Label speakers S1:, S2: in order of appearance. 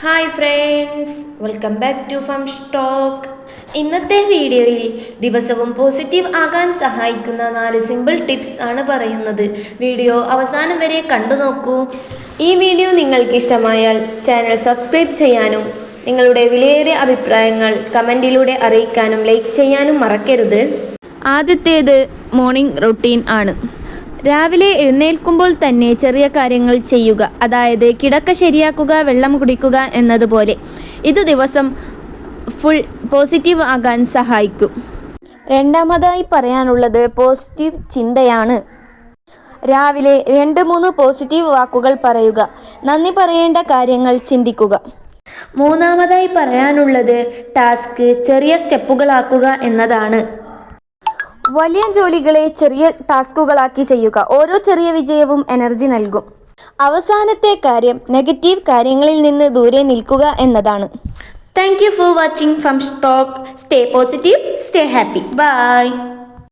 S1: Hi friends welcome back to from stock ഇന്നത്തെ വീഡിയോയിൽ ദിവസവും പോസിറ്റീവ് ആകാൻ സഹായിക്കുന്ന നാല് സിമ്പിൾ ടിപ്സ് ആണ് പറയുന്നത്. വീഡിയോ അവസാനം വരെ കണ്ടു നോക്കൂ. ഈ വീഡിയോ നിങ്ങൾക്ക് ഇഷ്ടമായാൽ ചാനൽ സബ്സ്ക്രൈബ് ചെയ്യാനും നിങ്ങളുടെ വിലയേറിയ അഭിപ്രായങ്ങൾ കമന്റിലൂടെ അറിയിക്കാനും ലൈക്ക് ചെയ്യാനും മറക്കരുത്. ആദ്യത്തേത് മോർണിംഗ് റൊട്ടീൻ ആണ്. രാവിലെ എഴുന്നേൽക്കുമ്പോൾ തന്നെ ചെറിയ കാര്യങ്ങൾ ചെയ്യുക അതായത് കിടക്ക ശരിയാക്കുക വെള്ളം കുടിക്കുക എന്നതുപോലെ. ഇത് ദിവസം ഫുൾ പോസിറ്റീവ് ആകാൻ സഹായിക്കും. രണ്ടാമതായി പറയാനുള്ളത് പോസിറ്റീവ് ചിന്തയാണ്. രാവിലെ രണ്ട് മൂന്ന് പോസിറ്റീവ് വാക്കുകൾ പറയുക നന്ദി പറയേണ്ട കാര്യങ്ങൾ ചിന്തിക്കുക. മൂന്നാമതായി പറയാനുള്ളത് ടാസ്ക് ചെറിയ സ്റ്റെപ്പുകളാക്കുക എന്നതാണ്. വലിയ ജോലികളെ ചെറിയ ടാസ്കുകളാക്കി ചെയ്യുക. ഓരോ ചെറിയ വിജയവും എനർജി നൽകും. അവസാനത്തെ കാര്യം നെഗറ്റീവ് കാര്യങ്ങളിൽ നിന്ന് ദൂരെ നിൽക്കുക എന്നതാണ്. Thank you for watching from stock stay positive stay happy bye